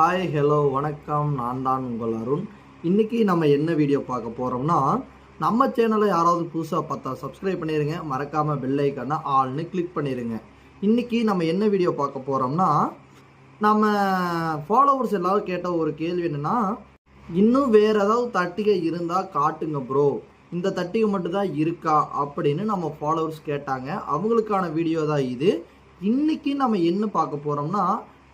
Hi hello வணக்கம். நான் தான் உங்கள் அருண். இன்றைக்கி நம்ம என்ன வீடியோ பார்க்க போகிறோம்னா நம்ம சேனலை யாராவது புதுசாக பார்த்தா சப்ஸ்கிரைப் பண்ணிடுங்க மறக்காமல் பெல் ஆள்னு கிளிக் பண்ணிடுங்க இன்றைக்கி நம்ம என்ன வீடியோ பார்க்க போகிறோம்னா நம்ம ஃபாலோவர்ஸ் எல்லாரும் கேட்ட ஒரு கேள்வி என்னென்னா இன்னும் வேறு ஏதாவது தட்டிகை இருந்தால் காட்டுங்க ப்ரோ இந்த தட்டிகை மட்டும்தான் இருக்கா? அப்படின்னு நம்ம ஃபாலோவர்ஸ் கேட்டாங்க. அவங்களுக்கான வீடியோ தான் இது. இன்றைக்கி நம்ம என்ன பார்க்க போகிறோம்னா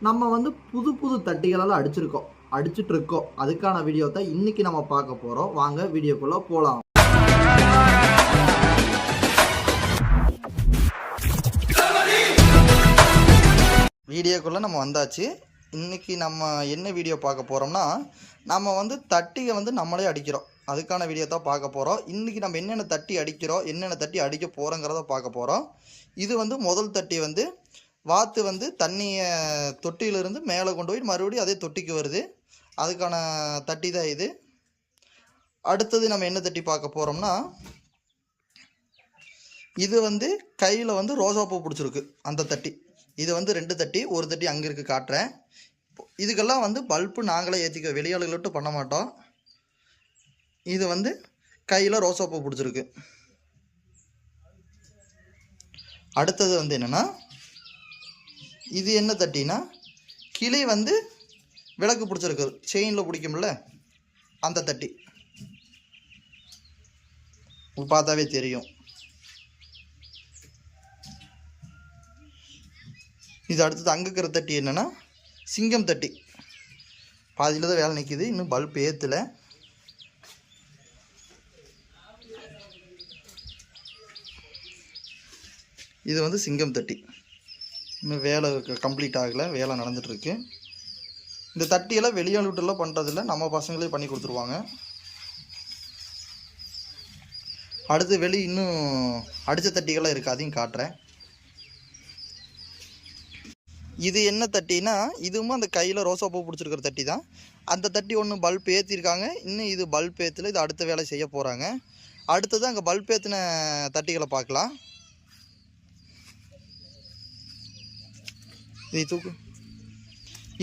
நம்ம வந்து புது புது தட்டிகளெல்லாம் அடிச்சிருக்கோம். அடிச்சிட்டு இருக்கோம் அதுக்கான வீடியோ தான் இன்னைக்கு நம்ம பார்க்க போகிறோம் வாங்க வீடியோக்குள்ளே போகலாம் வீடியோக்குள்ளே நம்ம வந்தாச்சு. இன்றைக்கி நம்ம என்ன வீடியோ பார்க்க போகிறோம்னா நம்ம வந்து தட்டியை வந்து நம்மளே அடிக்கிறோம். அதுக்கான வீடியோ தான் பார்க்க போகிறோம் இன்றைக்கி நம்ம என்னென்ன தட்டி அடிக்கிறோம் என்னென்ன தட்டி அடிக்க போகிறோங்கிறத பார்க்க போகிறோம் இது வந்து முதல் தட்டி வந்து வாத்து வந்து தண்ணியை தொட்டியிலிருந்து மேலே கொண்டு போய் மறுபடியும் அதே தொட்டிக்கு வருது. அதுக்கான தட்டி தான் இது. அடுத்தது நம்ம என்ன தட்டி பார்க்க போகிறோம்னா இது வந்து கையில் வந்து ரோஜாப்பூ பிடிச்சிருக்கு அந்த தட்டி. இது வந்து ரெண்டு தட்டி ஒரு தட்டி அங்கே இருக்குது காட்டுறேன். இதுக்கெல்லாம் வந்து பல்பு நாங்களே ஏற்றிக்க வெளியாளுகளை பண்ண மாட்டோம். இது வந்து கையில் ரோசாப்பூ பிடிச்சிருக்கு. அடுத்தது வந்து என்னென்னா இது என்ன தட்டினா கிளி வந்து விளக்கு பிடிச்சிருக்கு செயினில் பிடிக்கும்ல அந்த தட்டி. பார்த்தாவே தெரியும். இது அடுத்தது அங்கே இருக்கிற தட்டி என்னென்னா சிங்கம் தட்டி. பாதியில் தான் வேலை நிற்கிது இன்னும் பல்ப் ஏற்றலை இது வந்து சிங்கம் தட்டி. இன்னும் வேலை கம்ப்ளீட் ஆகலை. வேலை நடந்துகிட்ருக்கு இந்த தட்டியெல்லாம் வெளியாளுட்டெல்லாம் பண்ணுறதில்ல நம்ம பசங்களே பண்ணி கொடுத்துருவாங்க. அடுத்து வெளி இன்னும் அடித்த தட்டிகள்லாம் இருக்குது அதையும் காட்டுறேன். இது என்ன தட்டினா இதுவும் அந்த கையில் ரோசா பூ பிடிச்சிருக்கிற தட்டி தான். அந்த தட்டி ஒன்று பல்ப் ஏற்றிருக்காங்க இன்னும் இது பல்ப் ஏற்றல இது அடுத்த வேலை செய்ய போகிறாங்க அடுத்தது அங்கே பல்ப் ஏற்றின தட்டிகளை பார்க்கலாம். இது தூக்கு.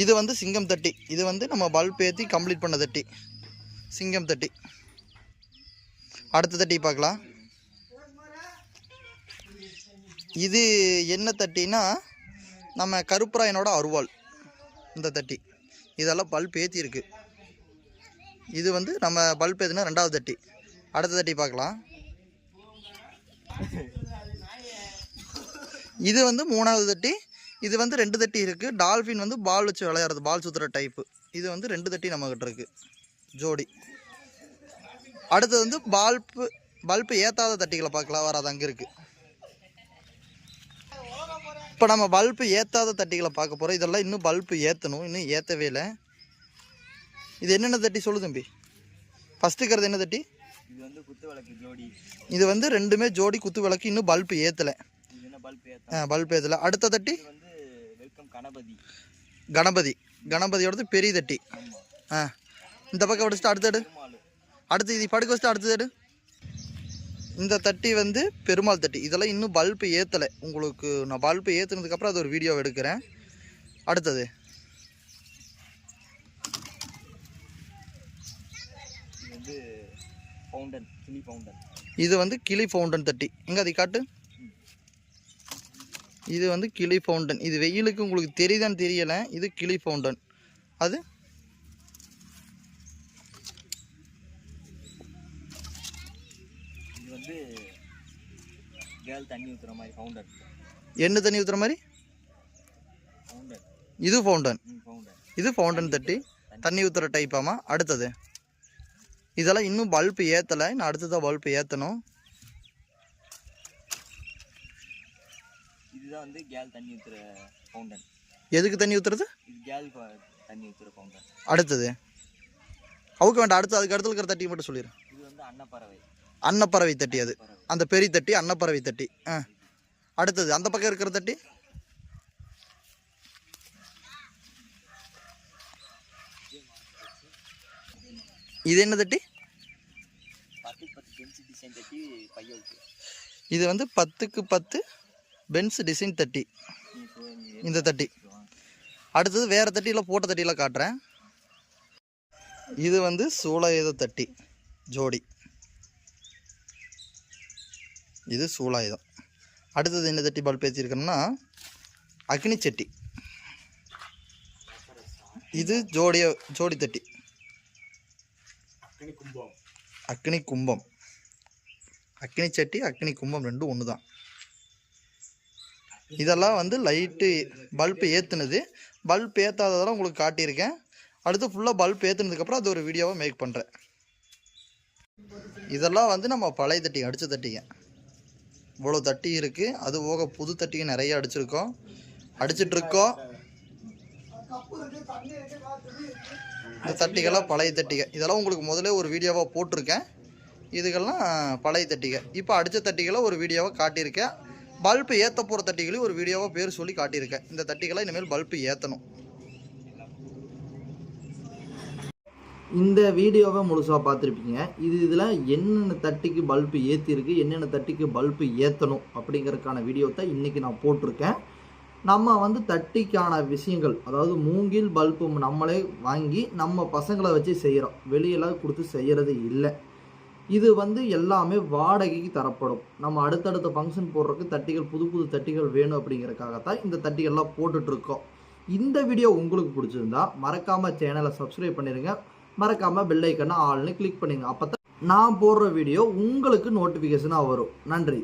இது வந்து சிங்கம் தட்டி. இது வந்து நம்ம பல்ப் ஏற்றி கம்ப்ளீட் பண்ண தட்டி. சிங்கம் தட்டி. அடுத்த தட்டி பார்க்கலாம். இது என்ன தட்டினா நம்ம கருப்பராயனோட அருவாள். இந்த தட்டி. இதெல்லாம் பல்ப் ஏற்றிருக்கு இது வந்து நம்ம பல்ப் ஏற்றினா ரெண்டாவது தட்டி. அடுத்த தட்டி பார்க்கலாம். இது வந்து மூணாவது தட்டி. இது வந்து ரெண்டு தட்டி இருக்குது டால்ஃபின் வந்து பால் வச்சு விளையாடுறது பால் சுற்றுற டைப்பு இது வந்து ரெண்டு தட்டி நம்மக்கிட்ட இருக்குது ஜோடி. அடுத்தது வந்து பால்ப்பு பல்ப்பு ஏற்றாத தட்டிகளை பார்க்கலாம். வராது அங்கே இருக்குது இப்போ நம்ம பல்ப்பு ஏற்றாத தட்டிகளை பார்க்க போகிறோம் இதெல்லாம் இன்னும் பல்ப்பு ஏற்றணும் இன்னும் ஏற்றவே இல்லை. இது என்னென்ன தட்டி சொல்லு தம்பி? ஃபஸ்ட்டு இருக்கிறது என்ன தட்டி? இது வந்து குத்து விளக்கு ஜோடி. இது வந்து ரெண்டுமே ஜோடி குத்து விளக்கு. இன்னும் பல்ப்பு ஏற்றலை பல்ப் பல்ப் ஏற்றலை அடுத்த தட்டி? கணபதி. கணபதி. கணபதியோடது பெரிய தட்டி. ஆ. இந்த பக்கம் வச்சுட்டு அடுத்த எடு. பெருமாள். அடுத்து இது படுக்க வச்சுட்டு அடுத்தது எடு. இந்த தட்டி வந்து பெருமாள் தட்டி. இதெல்லாம் இன்னும் பல்பு ஏற்றலை உங்களுக்கு நான் பல்பு ஏற்றுனதுக்கப்புறம் அது ஒரு வீடியோ எடுக்கிறேன். அடுத்தது. இது வந்து ஃபவுண்டன் கிளி ஃபவுண்டன் இது வந்து கிளி ஃபவுண்டன் தட்டி. எங்க அதை காட்டு? இது வந்து கிளி ஃபவுண்டன். இது வெயிலுக்கு உங்களுக்கு தெரியுதான்னு தெரியலை. இது கிளி ஃபவுண்டன். அது? இது வந்து கேர்ள் தண்ணி ஊற்றுற மாதிரி ஃபவுண்டன் என்ன தண்ணி ஊற்றுற மாதிரி? ஃபவுண்டன் இது ஃபவுண்டன். இது ஃபவுண்டன் தட்டி. தண்ணி ஊற்றுற டைப்பாமா அடுத்தது. இதெல்லாம் இன்னும் பல்பு ஏற்றலை இன்னும் அடுத்ததான் பல்பு ஏற்றணும் இதுதான் வந்து கேர்ள் தண்ணி ஊற்றுற ஃபவுண்டன் எதுக்கு தண்ணி ஊற்றுறது இது கேர்ள் தண்ணி ஊற்றுற ஃபவுண்டன் அடுத்தது. அவுக்க வேண்டாம் அடுத்து அதுக்கு அடுத்துல இருக்கிற தட்டி மட்டும் சொல்லிடு இது வந்து அன்னப்பறவை. அன்னப்பறவை தட்டி அது. அந்த பெரிய தட்டி அன்னப்பறவை தட்டி. ஆ. அடுத்தது அந்த பக்கம் இருக்கிற தட்டி? இது என்ன தட்டி? இது வந்து பத்துக்கு பத்து பென்ஸ் டிசைன் தட்டி இந்த தட்டி அடுத்தது வேறு தட்டியில் போட்ட தட்டியில் காட்டுறேன். இது வந்து சூளாயுத தட்டி ஜோடி. இது சூலாயுதம். அடுத்தது என்ன தட்டி பல்ப் ஏற்றிருக்கோம்னா அக்னி சட்டி. இது ஜோடிய ஜோடி தட்டி அக்னி கும்பம். அக்னி சட்டி அக்னி கும்பம் ரெண்டும் ஒன்று தான் இதெல்லாம் வந்து லைட்டு பல்ப் ஏற்றுனது பல்ப் ஏற்றாததெல்லாம் உங்களுக்கு காட்டியிருக்கேன். அடுத்து ஃபுல்லாக பல்ப் ஏற்றுனதுக்கப்புறம் அது ஒரு வீடியோவாக மேக் பண்ணுறேன் இதெல்லாம் வந்து நம்ம பழைய தட்டி அடித்த தட்டிங்க. இவ்வளோ தட்டி இருக்குது அது போக புது தட்டிங்க நிறைய அடிச்சிருக்கோம். அடிச்சிட்ருக்கோம். இந்த தட்டிகள்லாம் பழைய தட்டிக. இதெல்லாம் உங்களுக்கு முதலே ஒரு வீடியோவாக போட்டிருக்கேன். இதுகெல்லாம் பழைய தட்டிக. இப்போ அடித்த தட்டிகளை ஒரு வீடியோவாக காட்டியிருக்கேன். பல்பு ஏற்ற போகிற தட்டிகளையும் ஒரு வீடியோவாக பேர் சொல்லி காட்டியிருக்கேன். இந்த தட்டிகளை இனிமேல் பல்பு ஏற்றணும் இந்த வீடியோவை முழுசாக பார்த்துருப்பீங்க. இது இதில் என்னென்ன தட்டிக்கு பல்பு ஏற்றிருக்கு என்னென்ன தட்டிக்கு பல்பு ஏற்றணும் அப்படிங்கிறதுக்கான வீடியோ தான் இன்றைக்கி நான் போட்டிருக்கேன். நம்ம வந்து தட்டிக்கான விஷயங்கள் அதாவது மூங்கில் பல்பு நம்மளே வாங்கி நம்ம பசங்களை வச்சு செய்கிறோம் வெளியெல்லாம் கொடுத்து செய்கிறது இல்லை. இது வந்து எல்லாமே வாடகைக்கு தரப்படும். நம்ம அடுத்தடுத்த ஃபங்க்ஷன் போடுறதுக்கு தட்டிகள் புது புது தட்டிகள் வேணும் அப்படிங்கறதுக்காகத்தான் இந்த தட்டிகள்லாம் போட்டுட்ருக்கோம். இந்த வீடியோ உங்களுக்கு பிடிச்சிருந்தா மறக்காமல் சேனலை சப்ஸ்கிரைப் பண்ணிடுங்க மறக்காமல் பெல் ஆள்னு கிளிக் பண்ணிடுங்க அப்போ தான் நான் போடுற வீடியோ உங்களுக்கு நோட்டிஃபிகேஷனாக வரும். நன்றி.